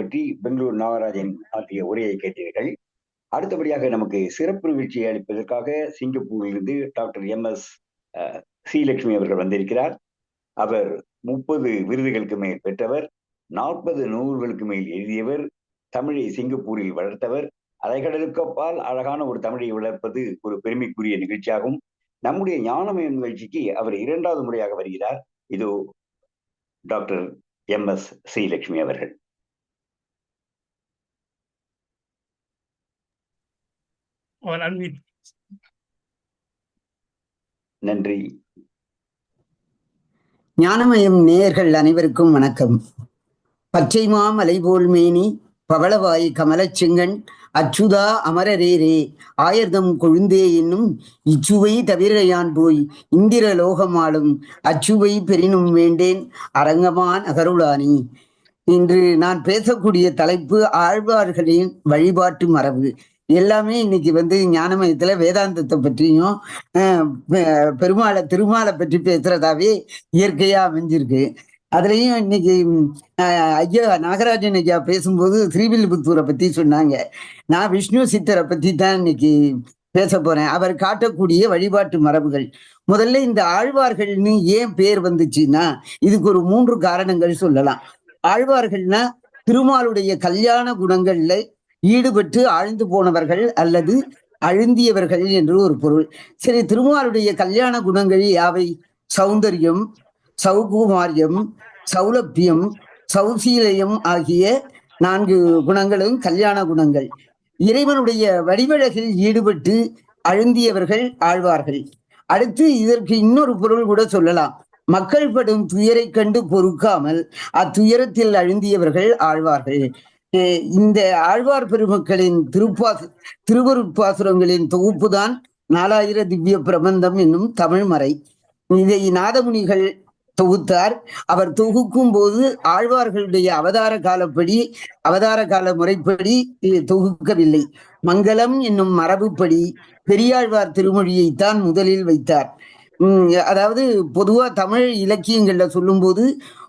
பற்றி பெங்களூர் நாகராஜன் ஆற்றிய உரையை கேட்டீர்கள். அடுத்தபடியாக நமக்கு சிறப்பு நிகழ்ச்சியை அளிப்பதற்காக சிங்கப்பூரிலிருந்து டாக்டர் எம் எஸ் ஸ்ரீலட்சுமி அவர்கள் வந்திருக்கிறார். அவர் முப்பது விருதுகளுக்கு மேல் பெற்றவர் நாற்பது நூல்களுக்கு மேல் எழுதியவர் தமிழை சிங்கப்பூரில் வளர்த்தவர். அலைகடலுக்கப்பால் அழகான ஒரு தமிழை வளர்ப்பது ஒரு பெருமைக்குரிய நிகழ்ச்சியாகும். நம்முடைய ஞானமய நிகழ்ச்சிக்கு அவர் இரண்டாவது முறையாக வருகிறார். இது டாக்டர் எம் எஸ் ஸ்ரீலட்சுமி அவர்கள். Or unmute. நன்றி. ஞானமயம் நேயர்கள் அனைவருக்கும் வணக்கம். பச்சை மாமலை போல் மேனி பவளவாய் கமலச்செங்கன் அச்சுதா அமரரேரே ஆயர்தம் கொழுந்தே என்னும் இச்சுவை தவிர யான் போய் இந்திர லோகமாளும் அச்சுவை பெரினும் வேண்டேன் அரங்கமான் அகருளானி. இன்று நான் பேசக்கூடிய தலைப்பு ஆழ்வார்களின் வழிபாட்டு மரபு. எல்லாமே இன்னைக்கு வந்து ஞானமயத்துல வேதாந்தத்தை பற்றியும் பெ- பெருமாளை திருமாலை பற்றி பேசுறதாவே இயற்கையா அமைஞ்சிருக்கு. அதுலயும் இன்னைக்கு ஐயா நாகராஜன் ஐயா பேசும்போது ஸ்ரீவில்லிபுத்தூரை பத்தி சொன்னாங்க. நான் விஷ்ணு சித்தரை பத்தி தான் இன்னைக்கு பேச போறேன். அவர் காட்டக்கூடிய வழிபாட்டு மரபுகள். முதல்ல இந்த ஆழ்வார்கள்னு ஏன் பேர் வந்துச்சுன்னா இதுக்கு ஒரு மூன்று காரணங்கள் சொல்லலாம். ஆழ்வார்கள்னா திருமாலுடைய கல்யாண குணங்கள்ல ஈடுபட்டு ஆழ்ந்து போனவர்கள் அல்லது அழுந்தியவர்கள் என்று ஒரு பொருள். சரி திருமாலுடைய கல்யாண குணங்கள் யாவை? சௌந்தரியம் சௌகுமாரியம் சௌலபியம் சௌசீலயம் ஆகிய நான்கு குணங்களும் கல்யாண குணங்கள். இறைவனுடைய வடிவழகில் ஈடுபட்டு அழுந்தியவர்கள் ஆழ்வார்கள். அடுத்து இதற்கு இன்னொரு பொருள் கூட சொல்லலாம். மக்கள் படும் துயரை கண்டு பொறுக்காமல் அத்துயரத்தில் அழுந்தியவர்கள் ஆழ்வார்கள். இந்த ஆழ்வார் பெருமக்களின் திருப்பாசு திருவருட்பாசுரங்களின் தொகுப்புதான் நாலாயிர திவ்ய பிரபந்தம் என்னும் தமிழ் மறை. இதை நாதமுனிகள் தொகுத்தார். அவர் தொகுக்கும் போது ஆழ்வார்களுடைய அவதார காலப்படி அவதார கால முறைப்படி தொகுக்கவில்லை. மங்களம் என்னும் மரபுப்படி பெரியாழ்வார் திருமொழியைத்தான் முதலில் வைத்தார். அதாவது பொதுவா தமிழ் இலக்கியங்கள்ல சொல்லும்போது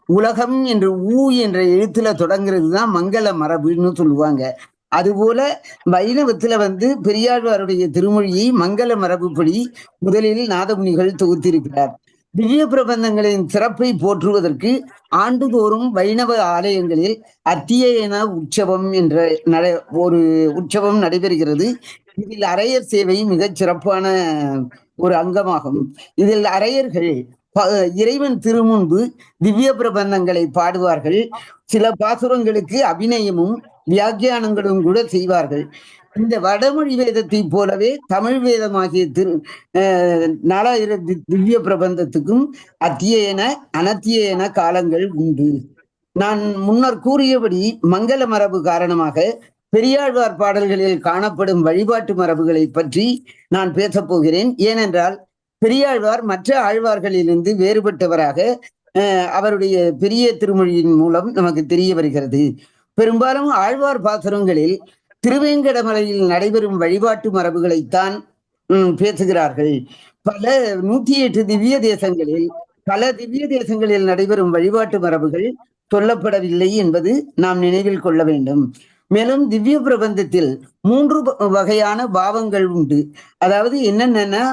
உலகம் என்று ஊ என்ற எழுத்துல தொடங்குறது தான் மங்கள மரபுன்னு சொல்லுவாங்க. அதுபோல வைணவத்துல வந்து பெரியாழ்வாருடைய திருமொழியை மங்கள மரபுப்படி முதலில் நாதமுனிகள் தொகுத்திருக்கிறார். திவ்ய பிரபந்தங்களின் சிறப்பை போற்றுவதற்கு ஆண்டுதோறும் வைணவ ஆலயங்களில் அத்தியன உற்சவம் என்ற நட ஒரு உற்சவம் நடைபெறுகிறது. இதில் அரையர் சேவை மிகச் சிறப்பான ஒரு அங்கமாகும். இதில் அரையர்கள் இறைவன் திருமுன்பு திவ்ய பிரபந்தங்களை பாடுவார்கள். சில பாசுரங்களுக்கு அபிநயமும் வியாக்கியானங்களும் கூட செய்வார்கள். இந்த வடமொழி வேதத்தை போலவே தமிழ் வேதமாகிய திரு அஹ், நாலாயிரம் திவ்ய பிரபந்தத்துக்கும் அத்தியன அனத்தியன காலங்கள் உண்டு. நான் முன்னர் கூறியபடி மங்கள மரபு காரணமாக பெரியாழ்வார் பாடல்களில் காணப்படும் வழிபாட்டு மரபுகளை பற்றி நான் பேசப்போகிறேன் ஏனென்றால் பெரியாழ்வார் மற்ற ஆழ்வார்களிலிருந்து வேறுபட்டவராக அஹ், அவருடைய பெரிய திருமொழியின் மூலம் நமக்கு தெரிய வருகிறது. பெரும்பாலும் ஆழ்வார் பாசுரங்களில் திருவேங்கடமலையில் நடைபெறும் வழிபாட்டு மரபுகளைத்தான் பேசுகிறார்கள். பல நூத்தி எட்டு திவ்ய தேசங்களில் பல திவ்ய தேசங்களில் நடைபெறும் வழிபாட்டு மரபுகள் சொல்லப்படவில்லை என்பது நாம் நினைவில் கொள்ள வேண்டும். மேலும் திவ்ய பிரபந்தத்தில் மூன்று வ- வகையான பாவங்கள் உண்டு. அதாவது என்னென்னன்னா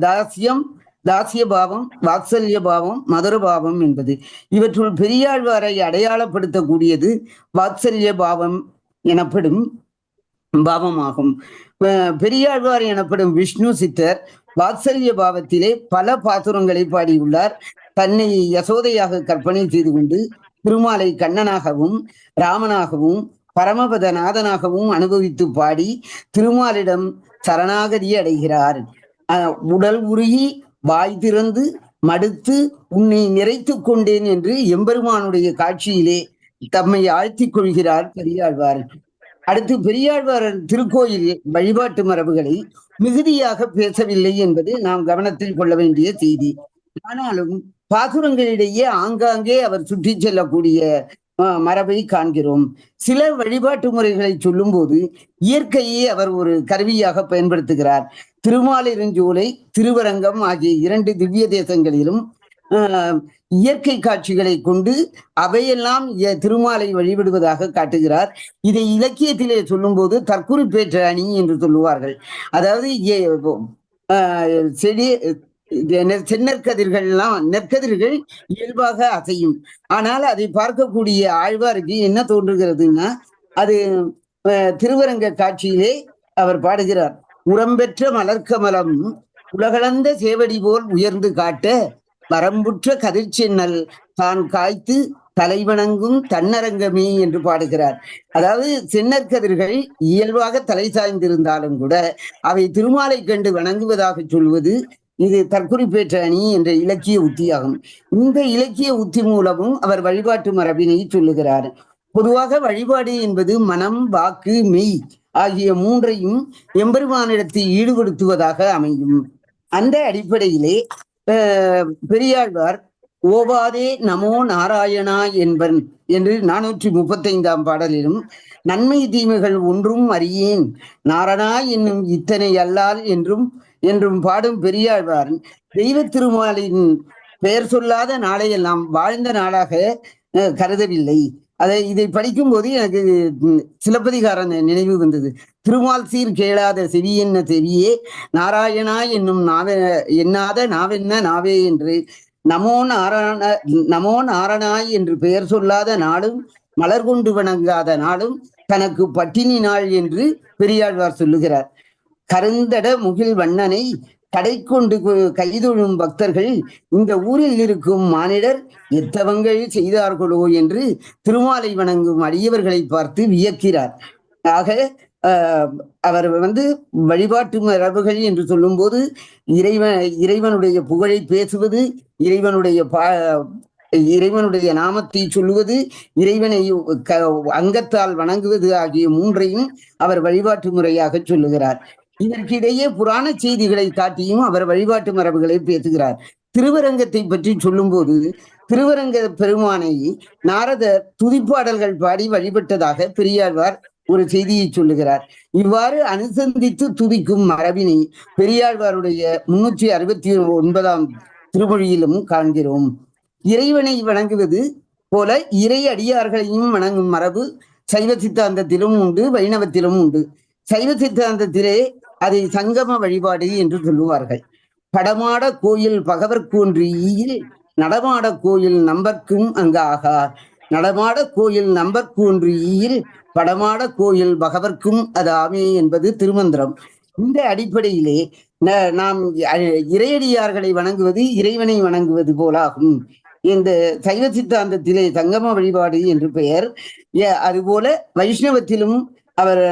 தாசியம் தாசிய பாவம் வாத்சல்ய பாவம் மதுர பாவம் என்பது. இவற்றுள் பெரியாழ்வாரை அடையாளப்படுத்தக்கூடியது வாத்சல்ய பாவம் எனப்படும் பாவமாகும். அஹ் பெரியாழ்வார் எனப்படும் விஷ்ணு சித்தர் வாத்சல்ய பாவத்திலே பல பாசுரங்களை பாடியுள்ளார். தன்னை யசோதையாக கற்பனை செய்து கொண்டு திருமாலை கண்ணனாகவும் ராமனாகவும் பரமபத நாதனாகவும் அனுபவித்து பாடி திருமாலிடம் சரணாகதி அடைகிறார். உடல் உருகி வாய் திறந்து மடுத்து உன்னை நிறைத்துக் கொண்டேன் என்று எம்பெருமானுடைய காட்சியிலே தம்மை ஆழ்த்திக் கொள்கிறார் பெரியாழ்வார். அடுத்து பெரியாழ்வார் திருக்கோயில் வழிபாட்டு மரபுகளை மிகுதியாக பேசவில்லை என்பது நாம் கவனத்தில் கொள்ள வேண்டிய செய்தி. ஆனாலும் பாசுரங்களிடையே ஆங்காங்கே அவர் சுற்றி செல்லக்கூடிய மரபை காண்கிறோம். சில வழிபாட்டு முறைகளை சொல்லும்போது இயற்கையை அவர் ஒரு கருவியாக பயன்படுத்துகிறார். திருமாலிருஞ்சோலை திருவரங்கம் ஆகிய இரண்டு திவ்ய தேசங்களிலும் ஆஹ், இயற்கை காட்சிகளை கொண்டு அவையெல்லாம் திருமாலை வழிபடுவதாக காட்டுகிறார். இதை இலக்கியத்திலே சொல்லும்போது தற்குறிப்பேற்ற அணி என்று சொல்லுவார்கள். அதாவது ஆஹ், செடி செந்நெற்கதிர்கள்லாம் நெற்கதிர்கள் இயல்பாக அசையும். ஆனால் அதை பார்க்கக்கூடிய ஆழ்வாருக்கு என்ன தோன்றுகிறதுன்னா அது அஹ், திருவரங்க காட்சியிலே அவர் பாடுகிறார். உரம்பெற்ற மலர்க்கமலம் உலகளந்த சேவடி போல் உயர்ந்து காட்ட வரம்புற்ற கதிர்ச்சென்னல் தான் காய்த்து தலைவணங்கும் தன்னரங்கமே என்று பாடுகிறார். அதாவது சின்னற்கதிர்கள் இயல்பாக தலை சாய்ந்திருந்தாலும் கூட அவை திருமாலை கண்டு வணங்குவதாக சொல்வது இது தற்குறிப்பேற்ற அணி என்ற இலக்கிய உத்தியாகும். இந்த இலக்கிய உத்தி மூலமும் அவர் வழிபாட்டு மரபினை சொல்லுகிறார். பொதுவாக வழிபாடு என்பது மனம் வாக்கு மெய் ஆகிய மூன்றையும் எம்பெருமானிடத்தில் ஈடுபடுத்துவதாக அமையும். அந்த அடிப்படையிலே அஹ், பெரியாழ்வார் ஓவாதே நமோ நாராயணா என்பன் என்று நானூற்றி முப்பத்தைந்தாம் பாடலிலும் நன்மை தீமைகள் ஒன்றும் அறியேன் நாரணா என்னும் இத்தனை அல்லால் என்றும் என்றும் பாடும் பெரியாழ்வார் தெய்வ திருமாலின் பெயர் சொல்லாத நாளையெல்லாம் வாழ்ந்த நாளாக அஹ், கருதவில்லை. அதை இதை படிக்கும் போது எனக்கு ம், சிலப்பதிகாரன் நினைவு வந்தது. திருமால் சீர் கேளாத செவி என்ன செவியே? நாராயணா என்னும் நாவ எண்ணாத நாவென்ன நாவே என்று. நமோ நாராயண நமோ நாரணாய் என்று பெயர் சொல்லாத நாளும் மலர் கொண்டு வணங்காத நாளும் தனக்கு பட்டினி நாள் என்று பெரியாழ்வார் சொல்லுகிறார். கருந்தட முகில் வண்ணனை கடை கொண்டு கைதொழும் பக்தர்கள் இந்த ஊரில் இருக்கும் மானிடர் எத்தவங்கள் செய்தார்களோ? என்று திருமாலை வணங்கும் அடியவர்களை பார்த்து வியக்கிறார். ஆக ஆஹ், அவர் வந்து வழிபாட்டு மரபுகள் என்று சொல்லும்போது இறைவன் இறைவனுடைய புகழை பேசுவது இறைவனுடைய பா இறைவனுடைய நாமத்தை சொல்லுவது இறைவனை க- அங்கத்தால் வணங்குவது ஆகிய மூன்றையும் அவர் வழிபாட்டு முறையாக சொல்லுகிறார். இதற்கிடையே புராண செய்திகளை காட்டியும் அவர் வழிபாட்டு மரபுகளை பேசுகிறார். திருவரங்கத்தை பற்றி சொல்லும்போது திருவரங்க பெருமானை நாரதர் துதிப்பாடல்கள் பாடி வழிபட்டதாக பெரியாழ்வார் ஒரு செய்தியை சொல்லுகிறார். இவ்வாறு அனுசந்தித்து துதிக்கும் மரபினை பெரியாழ்வாருடைய முன்னூற்றி அறுபத்தி ஒன்பதாம் திருமொழியிலும் காண்கிறோம். இறைவனை வணங்குவது போல இறை அடியார்களையும் வணங்கும் மரபு சைவ சித்தாந்தத்திலும் உண்டு வைணவத்திலும் உண்டு. சைவ சித்தாந்தத்திலே அதை சங்கம வழிபாடு என்று சொல்லுவார்கள். படமாட கோயில் பகவர்கூன்று ஈயில் நடமாட கோயில் நம்பர்க்கும் அங்காகா நடமாட கோயில் நம்பர்கூன்று ஈயில் படமாட கோயில் பகவர்க்கும் அது ஆமே என்பது திருமந்திரம். இந்த அடிப்படையிலே ந- நாம் இறையடியார்களை வணங்குவது இறைவனை வணங்குவது போலாகும். இந்த சைவ சித்தாந்தத்திலே சங்கம வழிபாடு என்று பெயர். அதுபோல வைஷ்ணவத்திலும் அவர்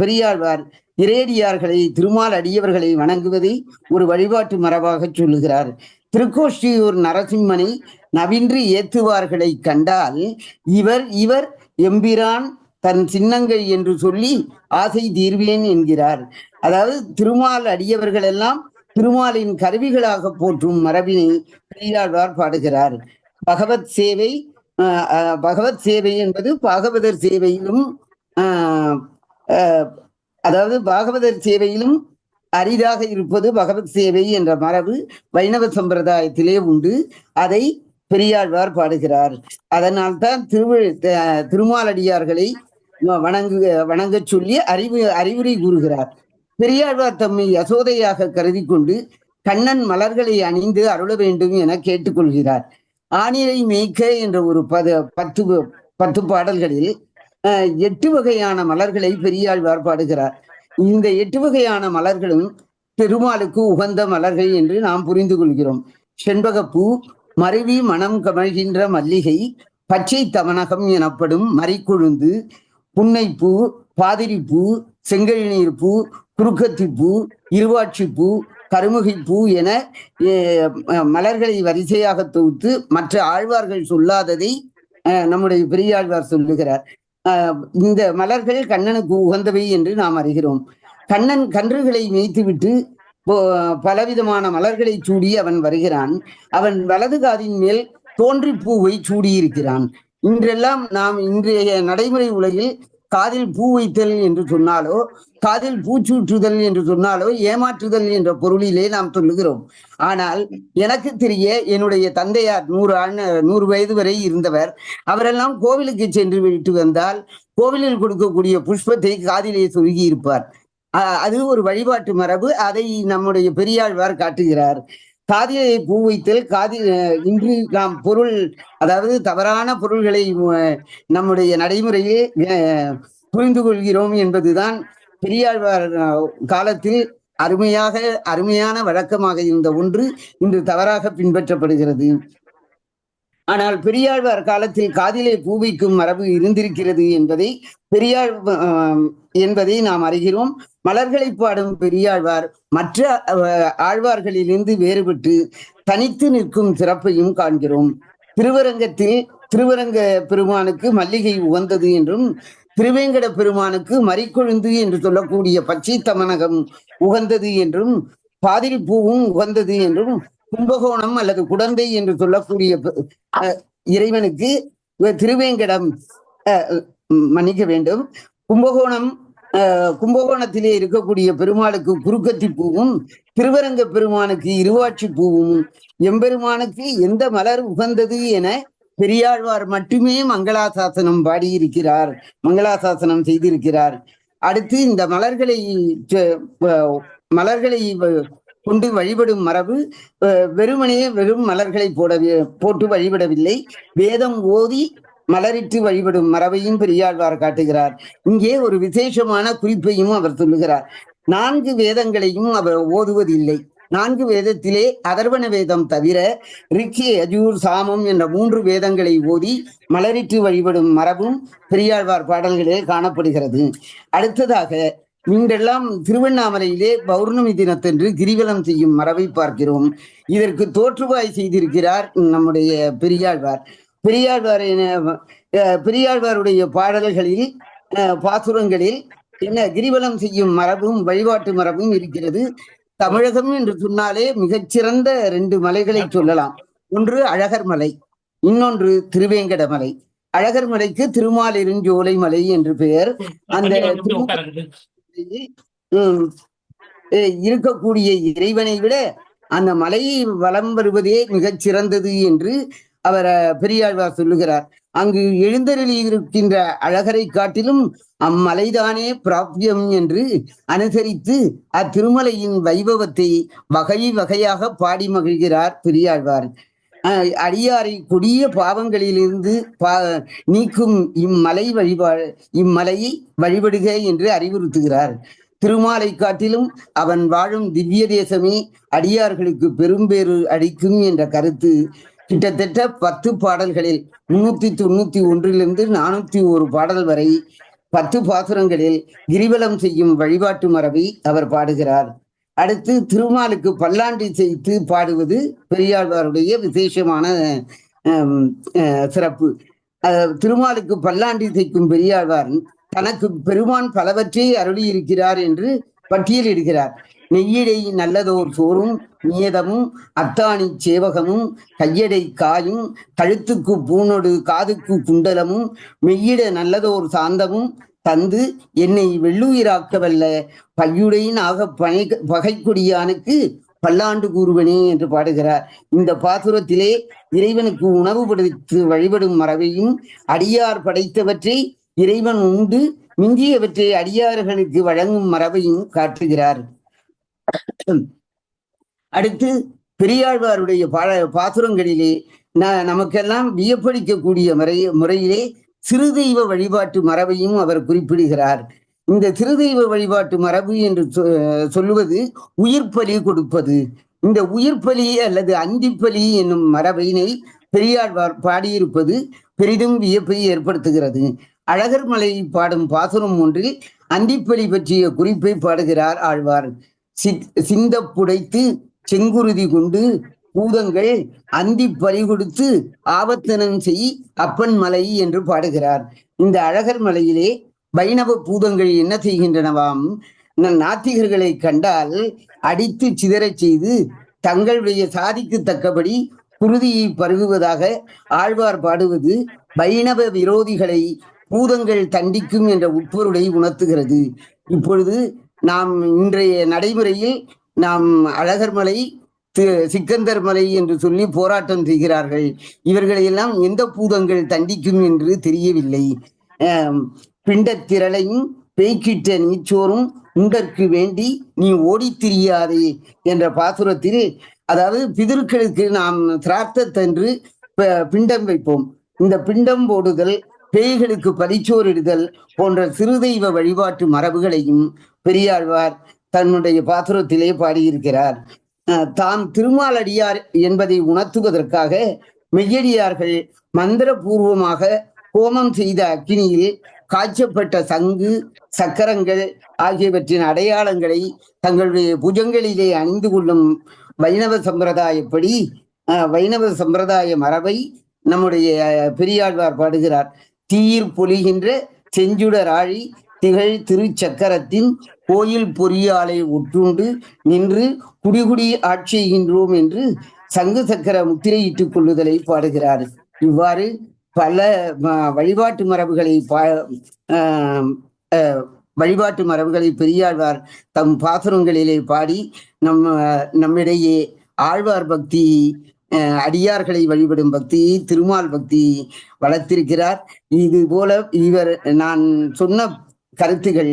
பெரியாழ்வார் இறையடியார்களை திருமால் அடியவர்களை வணங்குவதை ஒரு வழிபாட்டு மரபாக சொல்லுகிறார். திருக்கோஷ்டியூர் நரசிம்மனை நவின்று ஏத்துவார்களை கண்டால் இவர் இவர் எம்பிரான் தன் சின்னங்கள் என்று சொல்லி ஆசை தீர்வேன் என்கிறார். அதாவது திருமால் அடியவர்கள் எல்லாம் திருமாலின் கருவிகளாக போற்றும் மரபினை பெரியாழ்வார் பாடுகிறார். பகவத் சேவை பகவத் சேவை என்பது பாகவதர் சேவையிலும் அதாவது பாகவதர் சேவையிலும் அரிதாக இருப்பது பகவத் சேவை என்ற மரபு வைணவ சம்பிரதாயத்திலே உண்டு. அதை பெரியாழ்வார் பாடுகிறார். அதனால் தான் திருவி திருமாலடியார்களை வணங்கு வணங்கச் சொல்லி அறிவு அறிவுரை கூறுகிறார். பெரியாழ்வார் தம்மை யசோதையாக கருதி கொண்டு கண்ணன் மலர்களை அணிந்து அருள வேண்டும் என கேட்டுக்கொள்கிறார். ஆணிரை மேய்க்க என்ற ஒரு பது பத்து பத்து பாடல்களில் எட்டு வகையான மலர்களை பெரியாழ்வார் பாடுகிறார் இந்த எட்டு வகையான மலர்களும் பெருமாளுக்கு உகந்த மலர்கள் என்று நாம் புரிந்து கொள்கிறோம். செண்பகப்பூ மருவி மனம் கமழ்கின்ற மல்லிகை பச்சை தமனகம் எனப்படும் மறிக்குழுந்து புன்னைப்பூ பாதிரிப்பூ செங்கழிநீர் பூ குறுக்கத்திப்பூ இருவாட்சிப்பூ கருமுகைப்பூ என மலர்களை வரிசையாக தொகுத்து மற்ற ஆழ்வார்கள் சொல்லாததை அஹ், நம்முடைய பெரியாழ்வார் சொல்லுகிறார். இந்த மலர்கள் கண்ணனுக்கு உகந்தவை என்று நாம் அறிகிறோம். கண்ணன் கன்றுகளை மேய்த்துவிட்டு பலவிதமான மலர்களை சூடி அவன் வருகிறான். அவன் வலது காதின் மேல் தோன்றி பூவை சூடியிருக்கிறான். இன்றெல்லாம் நாம் இன்றைய நடைமுறை உலகில் காதில் பூ வைத்தல் என்று சொன்னாலோ காதில் பூச்சூற்றுதல் என்று சொன்னாலோ ஏமாற்றுதல் என்ற பொருளிலே நாம் சொல்லுகிறோம். ஆனால் எனக்கு தெரிய என்னுடைய தந்தையார் நூறு ஆண்டு நூறு வயது வரை இருந்தவர். அவரெல்லாம் கோவிலுக்கு சென்று விட்டு வந்தால் கோவிலில் கொடுக்கக்கூடிய புஷ்பத்தை காதிலே சொருகி இருப்பார். அது ஒரு வழிபாட்டு மரபு. அதை நம்முடைய பெரியாழ்வார் காட்டுகிறார். காதிலே பூ வைத்தல் காதில் அஹ், இன்று நாம் பொருள் அதாவது தவறான பொருள்களை நம்முடைய நடைமுறையில் புரிந்து கொள்கிறோம் என்பதுதான் பெரியாழ்வார் காலத்தில் அருமையாக அருமையான வழக்கமாக இருந்த ஒன்று இன்று தவறாக பின்பற்றப்படுகிறது. ஆனால் பெரியாழ்வார் காலத்தில் காதிலே பூ வைக்கும் மரபு இருந்திருக்கிறது என்பதை பெரியாழ் என்பதை நாம் அறிகிறோம். மலர்களை பாடும் பெரியாழ்வார் மற்ற ஆழ்வார்களிலிருந்து வேறுபட்டு தனித்து நிற்கும் சிறப்பையும் காண்கிறோம். திருவரங்கத்தில் திருவரங்க பெருமானுக்கு மல்லிகை உகந்தது என்றும் திருவேங்கட பெருமானுக்கு மறிக்கொழுந்து என்று சொல்லக்கூடிய பச்சை தமனகம் உகந்தது என்றும் பாதிரி பூவும் உகந்தது என்றும் கும்பகோணம் அல்லது குடந்தை என்று சொல்லக்கூடிய இறைவனுக்கு திருவேங்கடம் அஹ், மன்னிக்க வேண்டும். கும்பகோணம் கும்பகோணத்திலே இருக்கக்கூடிய பெருமாளுக்கு குறுக்கத்தி பூவும் திருவரங்க பெருமானுக்கு இருவாட்சி பூவும் எம்பெருமானுக்கு எந்த மலர் உகந்தது என பெரியாழ்வார் மட்டுமே மங்களாசாசனம் பாடியிருக்கிறார் மங்களாசாசனம் செய்திருக்கிறார். அடுத்து இந்த மலர்களை மலர்களை கொண்டு வழிபடும் மரபு வெறுமனே வெறும் மலர்களை போட போட்டு வழிபடவில்லை. வேதம் ஓதி மலரிட்டு வழிபடும் மரபையும் பெரியாழ்வார் காட்டுகிறார். இங்கே ஒரு விசேஷமான குறிப்பையும் அவர் சொல்லுகிறார். நான்கு வேதங்களையும் அவர் ஓதுவதில்லை. நான்கு வேதத்திலே அதர்வண வேதம் தவிர ரிக்கி அஜூர் சாமம் என்ற மூன்று வேதங்களை ஓதி மலரிட்டு வழிபடும் மரபும் பெரியாழ்வார் பாடல்களில் காணப்படுகிறது. அடுத்ததாக இன்றெல்லாம் திருவண்ணாமலையிலே பௌர்ணமி தினத்தன்று கிரிவலம் செய்யும் மரபை பார்க்கிறோம். இதற்கு தோற்றுவாய் செய்திருக்கிறார் நம்முடைய பெரியாழ்வார். பெரியாழ்வார் என- அஹ் பெரியாழ்வாருடைய பாடல்களில் பாசுரங்களில் என்ன கிரிவலம் செய்யும் மரபும் வழிபாட்டு மரபும் இருக்கிறது. தமிழகம் என்று சொன்னாலே மிகச்சிறந்த ரெண்டு மலைகளை சொல்லலாம். ஒன்று அழகர் மலை இன்னொன்று திருவேங்கட மலை அழகர் மலைக்கு திருமாலிருஞ்சோலை மலை என்று பெயர். அந்த இருக்கக்கூடிய இறைவனை விட அந்த மலையை வலம் வருவதே மிகச் சிறந்தது என்று அவர் பெரியாழ்வார் சொல்லுகிறார். அங்கு எழுந்தருளி இருக்கின்ற அழகரை காட்டிலும் அம்மலைதானே பிராப்தியம் என்று அனுசரித்து அத்திருமலையின் வைபவத்தை வகை வகையாக பாடி மகிழ்கிறார் பெரியாழ்வார். அடியாரை கொடிய பாவங்களிலிருந்து பா நீக்கும் இம்மலை வழிபா இம்மலையை வழிபடுக என்று அறிவுறுத்துகிறார். திருமாலை காட்டிலும் அவன் வாழும் திவ்ய தேசமே அடியார்களுக்கு பெரும்பேறு அளிக்கும் என்ற கருத்து கிட்டத்தட்ட பத்து பாடல்களில் முன்னூத்தி தொண்ணூத்தி ஒன்றிலிருந்து நானூத்தி ஒரு பாடல் வரை பத்து பாசுரங்களில் கிரிவலம் செய்யும் வழிபாட்டு மரபை அவர் பாடுகிறார். அடுத்து திருமாலுக்கு பல்லாண்டு செய்து பாடுவது பெரியாழ்வாருடைய விசேஷமான சிறப்பு. திருமாலுக்கு பல்லாண்டு செய்யும் பெரியாழ்வார் தனக்கு பெருமான் பலவற்றை அருளி இருக்கிறார் என்று பட்டியலிடுகிறார். நெய்யிடை நல்லதோர் சோறும் நியதமும் அத்தாணி சேவகமும் கையடை காயும் கழுத்துக்கு பூனொடு காதுக்கு குண்டலமும் மெய்யிட நல்லதோர் சாந்தமும் தந்து என்னை வெள்ளுயிராக்க வல்ல பையுடை நாக பனை பகைக்கொடியானுக்கு பல்லாண்டு கூறுவனே என்று பாடுகிறார். இந்த பாசுரத்திலே இறைவனுக்கு உணவு படுத்து வழிபடும் மரபையும் அடியார் படைத்தவற்றை இறைவன் உண்டு மிஞ்சியவற்றை அடியார்களுக்கு வழங்கும் மரபையும் காட்டுகிறார். அடுத்து பெரியாழ்வாருடைய பாட பாசுரங்களிலே ந நமக்கெல்லாம் வியப்பளிக்கக்கூடிய முறை முறையிலே சிறுதெய்வ வழிபாட்டு மரபையும் அவர் குறிப்பிடுகிறார். இந்த சிறுதெய்வ வழிபாட்டு மரபு என்று சொ- சொல்லுவது உயிர்ப்பலி கொடுப்பது. இந்த உயிர்ப்பலி அல்லது அந்திப்பலி என்னும் மரபினை பெரியாழ்வார் பாடியிருப்பது பெரிதும் வியப்பை ஏற்படுத்துகிறது. அழகர் மலை பாடும் பாசுரம் ஒன்றில் அந்திப்பலி பற்றிய குறிப்பை பாடுகிறார் ஆழ்வார். சி சிந்த புடைத்து செங்குருதி கொண்டு பூதங்கள் அந்தி பலி கொடுத்து ஆபத்தனம் செய் அப்பன் மலை என்று பாடுகிறார். இந்த அழகர் மலையிலே வைணவ பூதங்கள் என்ன செய்கின்றனவாம்? நாத்திகர்களை கண்டால் அடித்து சிதறச் செய்து தங்களுடைய சாதிக்கு தக்கபடி குருதியை பருகுவதாக ஆழ்வார் பாடுவது வைணவ விரோதிகளை பூதங்கள் தண்டிக்கும் என்ற உட்பொருளை உணர்த்துகிறது. இப்பொழுது நாம் இன்றைய நடைமுறையில் நாம் அழகர்மலை மலை சிக்கந்தர் மலை என்று சொல்லி போராட்டம் செய்கிறார்கள். இவர்களையெல்லாம் எந்த பூதங்கள் தண்டிக்கும் என்று தெரியவில்லை. ஆம், பிண்டத்திரளையும் பேய்க்கிட்ட நீச்சோறும் உண்டற்கு வேண்டி நீ ஓடித் திரியாதே என்ற பாசுரத்தில் அதாவது பிதர்களுக்கு நாம் சிரார்த்தத்தன்று ப- பிண்டம் வைப்போம். இந்த பிண்டம் போடுதல் பேய்களுக்கு பரிச்சோரிடுதல் போன்ற சிறுதெய்வ வழிபாட்டு மரபுகளையும் பெரியாழ்வார் தன்னுடைய பாத்திரத்திலே பாடியிருக்கிறார். அஹ் தாம் திருமாலடியார் என்பதை உணர்த்துவதற்காக மெய்யடியார்கள் மந்திரபூர்வமாக ஹோமம் செய்த அக்கினியில் காய்ச்சப்பட்ட சங்கு சக்கரங்கள் ஆகியவற்றின் அடையாளங்களை தங்களுடைய புஜங்களிலே அணிந்து கொள்ளும் வைணவ சம்பிரதாயப்படி அஹ், வைணவ சம்பிரதாய மரபை நம்முடைய பெரியாழ்வார் பாடுகிறார். தீயிற் பொலிகின்ற செஞ்சுடராழி திகழ் திருச்சக்கரத்தின் கோயில் பொறியாலை ஒற்றுண்டு நின்று குடிகுடி ஆட்சி செய்கின்றோம் என்று சங்கு சக்கர முத்திரையிட்டுக் கொள்ளுதலை பாடுகிறார். இவ்வாறு பல வழிபாட்டு மரபுகளை பா வழிபாட்டு மரபுகளை பெரியாழ்வார் தம் பாசுரங்களிலே பாடி நம்ம நம்மிடையே ஆழ்வார் பக்தி அஹ், அடியார்களை வழிபடும் பக்தி திருமால் பக்தி வளர்த்திருக்கிறார். இது போல இவர் நான் சொன்ன கருத்துகள்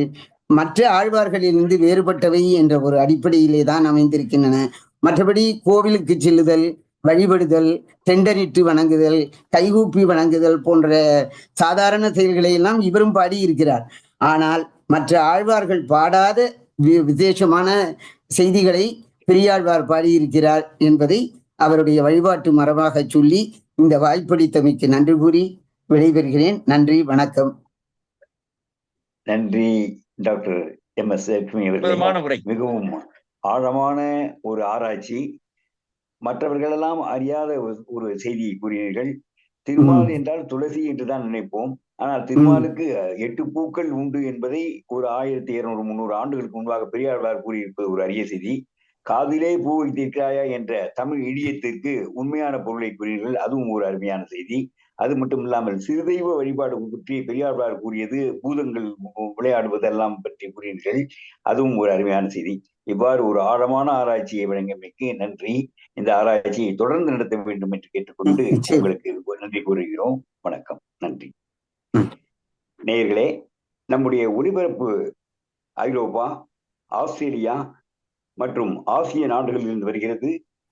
மற்ற ஆழ்வார்களிலிருந்து வேறுபட்டவை என்ற ஒரு அடிப்படையிலே தான் அமைந்திருக்கின்றன. மற்றபடி கோவிலுக்கு செல்லுதல் வழிபடுதல் தெண்டரிட்டு வணங்குதல் கைகூப்பி வணங்குதல் போன்ற சாதாரண செயல்களை எல்லாம் இவரும் பாடியிருக்கிறார். ஆனால் மற்ற ஆழ்வார்கள் பாடாத வி- விசேஷமான செய்திகளை பெரியாழ்வார் பாடியிருக்கிறார் என்பதை அவருடைய வழிபாட்டு மரபாக சொல்லி இந்த வாய்ப்பளித்தமைக்கு நன்றி கூறி விடைபெறுகிறேன். நன்றி வணக்கம். நன்றி. டாக்டர் எம் எஸ் லட்சுமி அவர்களே மிகவும் ஆழமான ஒரு ஆராய்ச்சி. மற்றவர்களெல்லாம் அறியாத ஒரு- ஒரு செய்தியை கூறினீர்கள். திருமால் என்றால் துளசி என்றுதான் நினைப்போம். ஆனால் திருமாலுக்கு எட்டு பூக்கள் உண்டு என்பதை ஒரு ஆயிரத்தி இருநூறு முந்நூறு ஆண்டுகளுக்கு முன்பாக பெரியாழ்வார் கூறியிருப்பது ஒரு அரிய செய்தி. காதிலே பூ வைத்திருக்கிறாயா என்ற தமிழ் இடியத்திற்கு உண்மையான பொருளை கூறினீர்கள். அதுவும் ஒரு அருமையான செய்தி. அது மட்டும் இல்லாமல் சிறுதெய்வ வழிபாடு பற்றி பெரியாழ்வார் கூறியது பூதங்கள் விளையாடுவதெல்லாம் பற்றி கூறினீர்கள். அதுவும் ஒரு அருமையான செய்தி. இவ்வாறு ஒரு ஆழமான ஆராய்ச்சியை வழங்கியமைக்கு நன்றி. இந்த ஆராய்ச்சியை தொடர்ந்து நடத்த வேண்டும் என்று கேட்டுக்கொண்டு. உங்களுக்கு நன்றி கூறுகிறோம். வணக்கம். நன்றி. நேயர்களே நம்முடைய ஒலிபரப்பு ஐரோப்பா ஆஸ்திரேலியா மற்றும் ஆசிய நாடுகளில் இருந்து வருகிறது.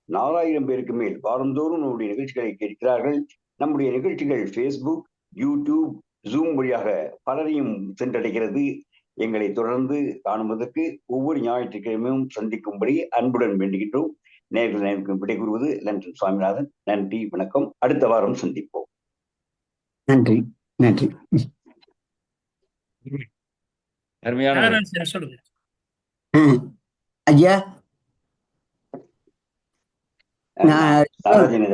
நாலாயிரம் பேருக்கு மேல் வாரந்தோறும் நம்முடைய நிகழ்ச்சிகளை கேட்கிறார்கள். நம்முடைய நிகழ்ச்சிகள் ஃபேஸ்புக் யூடியூப் ஜூம் வழியாக பலரையும் சென்றடைகிறது. எங்களை தொடர்ந்து காணுவதற்கு ஒவ்வொரு ஞாயிற்றுக்கிழமையும் சந்திக்கும்படி அன்புடன் வேண்டுகின்றோம். நேர்கள் எனக்கு விடை கூறுவது லண்டன் சுவாமிநாதன். நன்றி வணக்கம். அடுத்த வாரம் சந்திப்போம். நன்றி நன்றி. அருமையான. ஐயா? நான்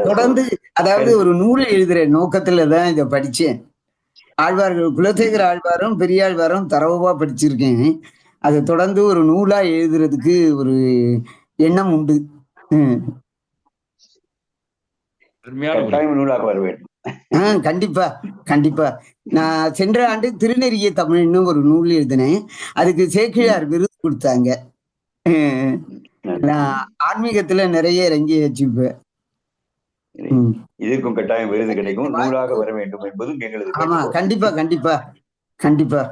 தொடர்ந்து அதாவது ஒரு நூல் எழுதுற நோக்கத்துல தான் இதை படிச்சேன் ஆழ்வார்கள் குலசேகர ஆழ்வாரும் பெரியாழ்வாரும் தரவா படிச்சிருக்கேன். அதை தொடர்ந்து ஒரு நூலா எழுதுறதுக்கு ஒரு எண்ணம் உண்டு. ம். அருமையான உரை. கட்டாயம் நூலாக வர வேண்டும். ஆ, கண்டிப்பா கண்டிப்பா. நான் சென்ற ஆண்டு திருநெறிய தமிழ்னு ஒரு நூல் எழுதினேன். அதுக்கு சேக்கிழார் விருது கொடுத்தாங்க. நான் ஆன்மீகத்துல நிறைய இறங்கி வச்சுப்பேன். இதற்கும் கட்டாயம் விருது கிடைக்கும். நூலாக வர வேண்டும் என்பதும் எங்களது. கண்டிப்பா கண்டிப்பா கண்டிப்பா.